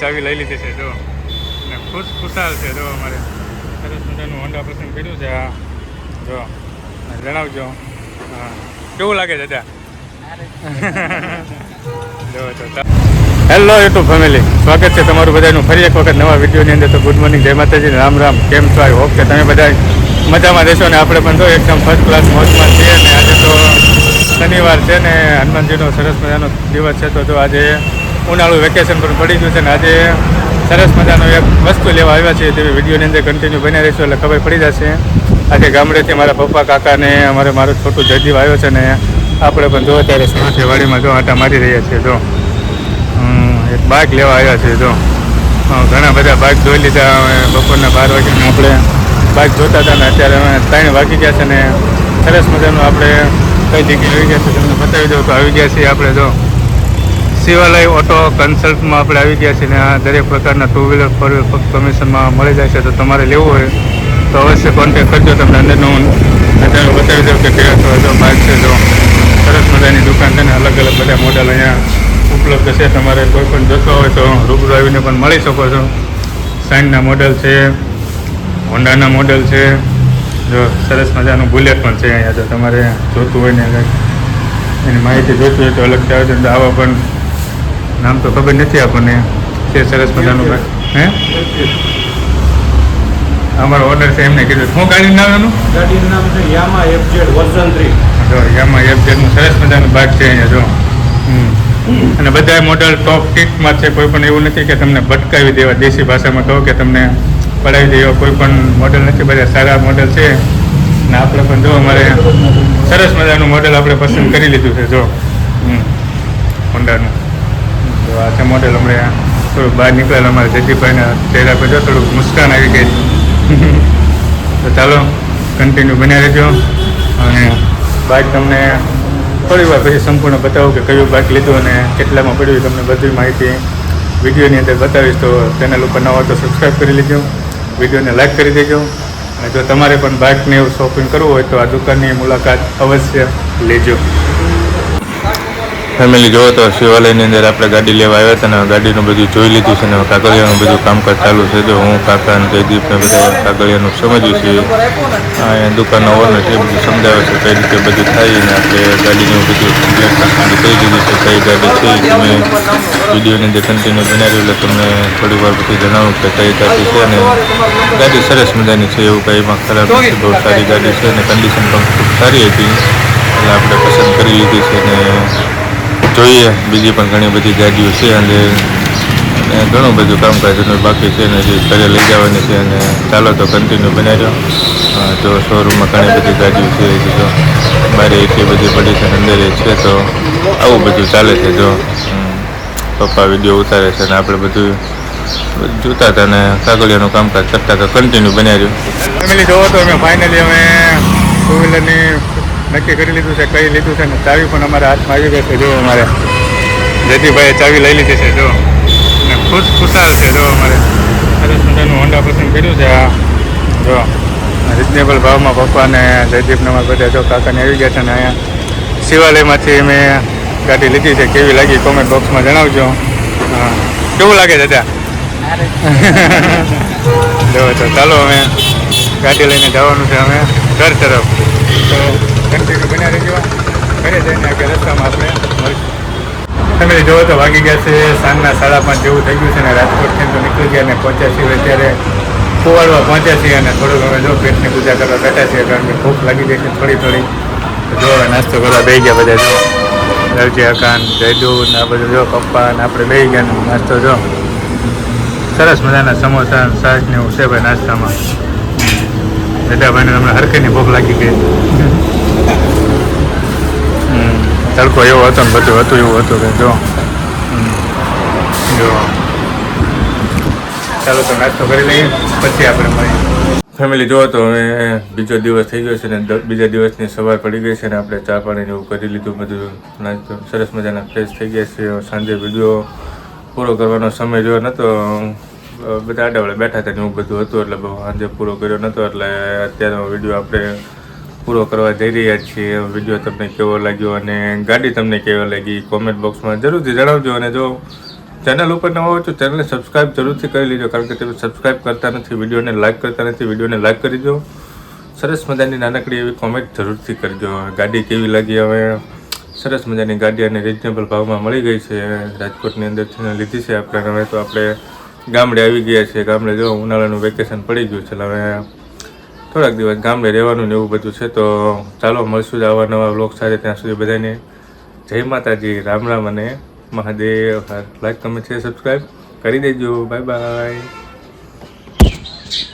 ચાવી લઈ લીધી છે જો. અને ખુશ ખુશાલ છે જો અમારે. સરસ મજાનું હોન્ડા પસંદ કર્યું છે આ. જો. જણાવજો. હા. કેવું લાગે છે હેલો યુટ્યુબ ફેમિલી સ્વાગત છે તમારું બધાનું. ફરી એક વખત નવા વિડીયોની અંદર તો ગુડ મોર્નિંગ જય માતાજી રામ રામ. કેમ છો? આઈ હોપ કે તમે બધા મજામાં રહેશો ને આપણે પણ તો એકદમ ફર્સ્ટ ક્લાસ મોજમાં છીએ ને આજે તો શનિવાર છે ને હનુમાનજીનો સરસ મજાનો દિવસ છે તો જો આજે ઉનાળુ વેકેશન પણ પડી ગયું છે અને આજે સરસ મજાનો એક વસ્તુ લેવા આવ્યા છે તેવી વિડીયોની અંદર કન્ટિન્યુ બની રહીશું એટલે ખબર પડી જશે. આજે ગામડેથી મારા પપ્પા કાકાને અમારે મારું છોટું જજીવ આવ્યો છે ને આપણે પણ જો અત્યારે સુરતની વાડીમાં જો આટા મારી રહ્યા છીએ જો. એક બાઇક લેવા આવ્યા છે જો. ઘણા બધા બાઇક જોઈ લીધા બપોરના બાર વાગ્યાને આપણે. બાઇક જોતા હતા ને અત્યારે અમે ત્રણ વાગી ગયા છે ને. સરસ મજાનું આપણે કઈ જગ્યાએ આવી ગયા છે તમને બતાવી દઉં તો આવી ગયા છીએ આપણે જો. શિવાલય ઓટો કન્સલ્ટમાં આપણે આવી ગયા છીએ ને આ દરેક પ્રકારના ટુ વ્હીલર ફોર વ્હીલર કમિશનમાં મળી જાય છે, તો તમારે લેવું હોય તો અવશ્ય કોન્ટેક કરજો તમને અંદરનું અત્યારે બતાવી દઉં કે કયા જો બાઇક છે, જો સરસ મજાની દુકાન છે ને અલગ અલગ બધા મોડલ અહીંયા ઉપલબ્ધ છે. તમારે કોઈ પણ જોતો હોય તો રૂબરૂ આવીને પણ મળી શકો છો. સાઇનના મોડલ છે, હોન્ડાના મોડલ છે, જો સરસ મજાનું બુલેટ પણ છે અહીંયા. જો તમારે જોતું હોય ને એની માહિતી જોઈતી હોય તો અલગથી આવે છે આવા પણ નામ તો ખબર નથી આપણને. છે સરસ મજાનું હે? અમારો ઓર્ડર છે એમને કીધું. શું ગાડીનું નામ એનું? ગાડીનું નામ છે યામા એફઝેડ વર્ઝન થ્રી. જો યામા એક જેટલું સરસ મજાનું બાઇક છે અહીંયા જો. અને બધા મોડલ ટોપ ટીકમાં છે કોઈ પણ એવું નથી કે તમને ભટકાવી દેવા દેશી ભાષામાં કહો કે તમને પડાવી દેવા કોઈ પણ મોડલ નથી. બધા સારા મોડલ છે. ને આપણે પણ જો અમારે સરસ મજાનું મોડલ આપણે પસંદ કરી લીધું છે જો. હોન્ડાનું તો આ છે મોડલ હમણાં થોડુંક બહાર નીકળેલ અમારા જયદીપભાઈના ચહેરા પર જો થોડુંક મુસ્કાન આવી ગઈ. તો ચાલો કન્ટિન્યુ બન્યા રહેજો. અને બાઇક તમને થોડી વાર પછી સંપૂર્ણ બતાવું કે કયું બાઇક લીધું અને કેટલામાં પડ્યું તમને બધી માહિતી વિડીયોની અંદર બતાવીશ. તો ચેનલ ઉપર નવા તો સબસ્ક્રાઈબ કરી લેજો. વિડીયોને લાઈક કરી દેજો. અને જો તમારે પણ બાઇકને એવું શોપિંગ કરવું હોય તો આ દુકાનની મુલાકાત અવશ્ય લેજો. ફેમિલી જોવો તો શિવાલયની અંદર આપણે ગાડી લેવા આવ્યા હતા ને ગાડીનું બધું જોઈ લીધું છે ને કાગળિયાનું બધું કામકાજ ચાલુ છે. તો હું, કાકા અને જયદીપ ને બધા કાગળિયાનું સમજ્યું છે. અહીંયા દુકાનનો ઓનર છે બધું સમજાવે છે કઈ રીતે બધું થાય ને આપણે ગાડીનું બધું કમ્પ્લેટ કરી દીધું છે, કઈ ગાડી છે, તમે વિડીયોની અંદર કન્ટિન્યુ બનાવ્યું એટલે તમને થોડી વાર પછી જણાવું કે કઈ ગાડી છે અને ગાડી સરસ મજાની છે, એવું કંઈ એમાં ખરાબ નથી, બહુ સારી ગાડી છે અને કન્ડિશન પણ ખૂબ સારી હતી. એટલે આપણે પસંદ કરી લીધી છે ને જોઈએ. બીજી પણ ઘણી બધી ગાડીઓ છે અને અને ઘણું બધું કામકાજ બાકી છે અને જે ઘરે લઈ જવાની છે અને ચાલો તો કન્ટિન્યુ બનાવ્યો જો શોરૂમમાં ઘણી બધી ગાડીઓ છે જો બારે એટલી બધી પડી છે અંદર છે તો આવું બધું ચાલે છે જો. પપ્પા વીડિયો ઉતારે છે અને આપણે બધું જોતા હતા ને કાગળિયાનું કામકાજ કરતા હતા. કન્ટિન્યુ બનાવ્યું ફેમિલી જોવો તો અમે ફાઇનલી અમે ટુ વ્હીલરની નક્કી કરી લીધું છે કઈ લીધું છે ને ચાવી પણ અમારા હાથમાં આવી ગઈ છે જો અમારે જયદીપભાઈએ ચાવી લઈ લીધી છે જો. અને ખુશ ખુશાલ છે જો અમારે. સરસ મજાનું હોન્ડા પસંદ કર્યું છે આ જો. રિઝનેબલ ભાવમાં પપ્પાને જયદીપને અમારા બધા જો કાકાને આવી ગયા છે ને અહીંયા શિવાલયમાંથી અમે ગાડી લીધી છે કેવી લાગી કોમેન્ટ બોક્સમાં જણાવજો. હા. કેવું લાગે દાદા? જો તો ચાલો અમે ગાડી લઈને જવાનું છે અમે ઘર તરફ. તો રસ્તામાં આપણે તમે જોવો તો વાગી ગયા છે. સાંજના સાડા પાંચ જેવું થઈ ગયું છે ને રાજકોટથી તો નીકળી ગયા અને પહોંચ્યા છીએ. અત્યારે કુવાડવા પહોંચ્યા છીએ અને થોડુંક અમે જો પેટની પૂજા કરવા બેઠા છીએ કારણ કે ભૂખ લાગી ગઈ છે થોડી થોડી. જો હવે નાસ્તો કરવા બેસી ગયા બધા, જો. દરજી અકાન જયદુ ને આ બધું જો પપ્પા ને આપણે બેસી ગયા ને નાસ્તો જો. સરસ મજાના સમોસા સાજ ને એવું છે ભાઈ નાસ્તામાં. દાદાભાઈને હમણાં હરખીની ભૂખ લાગી ગઈ. તડકો એવો હતો ને બધું હતું, એવું હતું કે જો. જો. ચાલો તો નાસ્તો કરી લઈએ, પછી આપણે ફેમિલી જો તો હવે બીજો દિવસ થઈ ગયો છે ને બીજા દિવસની સવાર પડી ગઈ છે ને, આપણે ચા પાણી એવું કરી લીધું, બધું નાસ્તો, સરસ મજાના ફ્રેશ થઈ ગયા છે સાંજે વીડિયો પૂરો કરવાનો સમય જોયો નહોતો બધા આડાવડે બેઠા હતા ને એવું બધું હતું, એટલે સાંજે પૂરો કર્યો નહોતો એટલે અત્યારનો વીડિયો આપણે પૂરો કરવા જઈ રહ્યા છીએ. વીડિયો તમને કેવો લાગ્યો અને ગાડી તમને કેવી લાગી? કોમેન્ટ બોક્સમાં જરૂરથી જણાવજો અને જો ચેનલ ઉપર નવા હોય તો ચેનલને સબસ્ક્રાઈબ જરૂરથી કરી લેજો, કારણ કે તમે સબસ્ક્રાઈબ કરતા નથી, વિડીયોને લાઇક કરતા નથી, વિડીયોને લાઇક કરી દો. સરસ મજાની નાનકડી એવી કોમેન્ટ જરૂરથી કરજો. ગાડી કેવી લાગી હવે? સરસ મજાની ગાડી અને રિઝનેબલ ભાવમાં મળી ગઈ છે. રાજકોટની અંદરથી લીધી છે આપણે. હવે તો આપણે ગામડે આવી ગયા છીએ. ગામડે જો ઉનાળાનું વેકેશન પડી ગયું છે. હવે થોડાક દિવસ ગામડે રહેવાનું ને એવું બધું છે, તો ચાલો મળશું જ આવા નવા બ્લોગ સાથે. ત્યાં સુધી બધાને જય માતાજી, રામ રામ અને મહાદેવ. લાઈક કમેન્ટ છે સબસ્ક્રાઈબ કરી દેજો. Bye bye